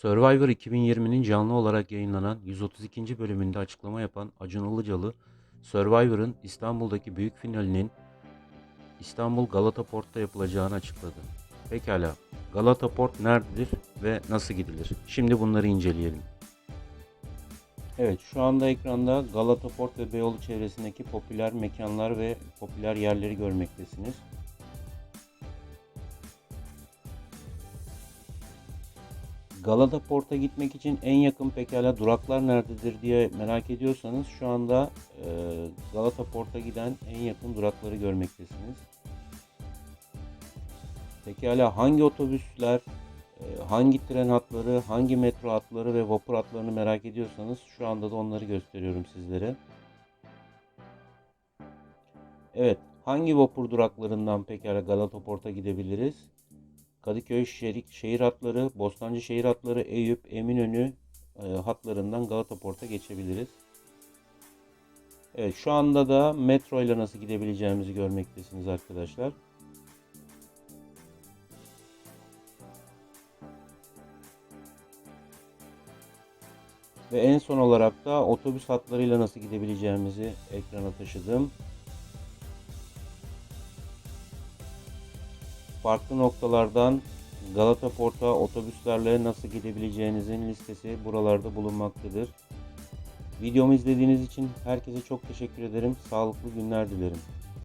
Survivor 2020'nin canlı olarak yayınlanan 132. bölümünde açıklama yapan Acun Ilıcalı, Survivor'ın İstanbul'daki büyük finalinin İstanbul Galata Port'ta yapılacağını açıkladı. Pekala, Galata Port nerededir ve nasıl gidilir? Şimdi bunları inceleyelim. Evet, şu anda ekranda Galata Port ve Beyoğlu çevresindeki popüler mekanlar ve popüler yerleri görmektesiniz. Galata Port'a gitmek için en yakın pekala duraklar nerededir diye merak ediyorsanız şu anda e, Galata Port'a giden en yakın durakları görmektesiniz. Pekala hangi otobüsler, e, hangi tren hatları, hangi metro hatları ve vapur hatlarını merak ediyorsanız şu anda da onları gösteriyorum sizlere. Evet, hangi vapur duraklarından pekala Galata Port'a gidebiliriz? Kadıköy şehir, şehir hatları, Bostancı şehir hatları, Eyüp, Eminönü e, hatlarından Galata Port'a geçebiliriz. Evet şu anda da metro ile nasıl gidebileceğimizi görmektesiniz arkadaşlar. Ve en son olarak da otobüs hatlarıyla nasıl gidebileceğimizi ekrana taşıdım. Farklı noktalardan Galata Port'a otobüslerle nasıl gidebileceğinizin listesi buralarda bulunmaktadır. Videomu izlediğiniz için herkese çok teşekkür ederim. Sağlıklı günler dilerim.